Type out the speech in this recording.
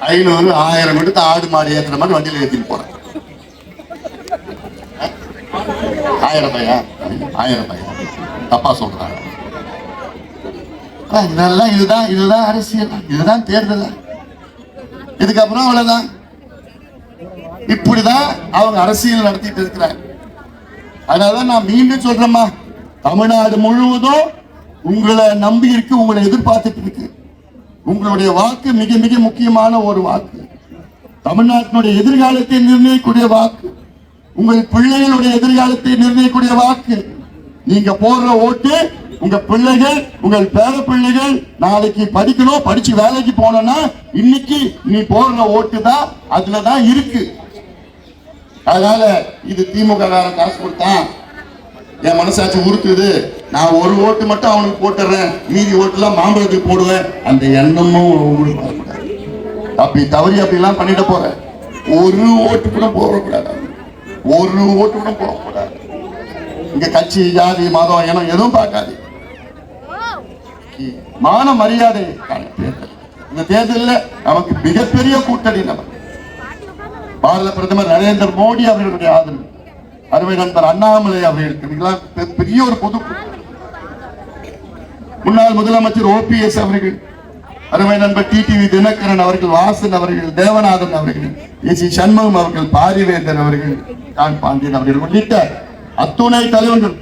ஐநூறு ஆயிரம் எடுத்து ஆடு மாடு ஏத்துற மாதிரி வண்டியில ஏத்திட்டு போறேன். ஆயிரம் பையா ஆயிரம் பையா தப்பா சொல்றாங்க இதெல்லாம் இதுதான் இதுதான் அரசியல். இதுதான் தேர்தல். இதுக்கப்புறம் அவ்வளவுதான். இப்படிதான் அவங்க அரசியல் நடத்திட்டு இருக்கிறாங்க. அதனாலதான் நான் மீண்டும் சொல்றேம்மா தமிழ்நாடு முழுவதும் உங்களை நம்பி இருக்கு உங்களை எதிர்பார்த்துட்டு இருக்கு. உங்களுடைய வாக்கு மிக மிக முக்கியமான ஒரு வாக்கு. தமிழ்நாட்டினுடைய எதிர்காலத்தை நிர்ணயிக்கக்கூடிய வாக்கு. உங்கள் பிள்ளைகளுடைய எதிர்காலத்தை நிர்ணயிக்கக்கூடிய வாக்கு. நீங்க போடுற ஓட்டு உங்க பிள்ளைகள் உங்கள் பேர பிள்ளைகள் நாளைக்கு படிக்கணும் படிச்சு வேலைக்கு போனோம்னா இன்னைக்கு நீ போடுற ஓட்டு தான் அதுலதான் இருக்கு. அதனால இது திமுக காரன் காசு கொடுத்தான். என் மனசாட்சி உறுத்துது. நான் ஒரு ஓட்டு மட்டும் அவனுக்கு போட்டுறேன். மீதி ஓட்டுலாம் மாம்பழத்துக்கு போடுவேன். அந்த எண்ணமும் உங்களுக்கு வரக்கூடாது அப்படி தவறி அப்படிலாம் பண்ணிட்டு போறேன் ஒரு ஓட்டு கூட போடக்கூடாது ஒரு ஓட்டு கூட போடக்கூடாது இங்க கட்சி ஜாதி மதம் இனம் எதுவும் பார்க்காது. மான மரியாதை தேர்தல். இந்த தேர்தலில் நமக்கு மிகப்பெரிய கூட்டணி நமக்கு பாரத பிரதமர் நரேந்திர மோடி அவர்களுடைய ஆதரவு. அருமை நண்பர் அண்ணாமலை அவர்கள் பெரிய ஒரு பொது முன்னாள் முதலமைச்சர் ஓபிஎஸ் அவர்கள் அருமை நண்பர் டிடிவி தினகரன் அவர்கள் வாசன் அவர்கள் தேவநாதன் அவர்கள் ஏ சி சண்முகம் அவர்கள் பாரிவேந்தர் அவர்கள் கான் பாண்டியன் அவர்கள் உள்ளிட்ட அத்துணை தலைவர்கள்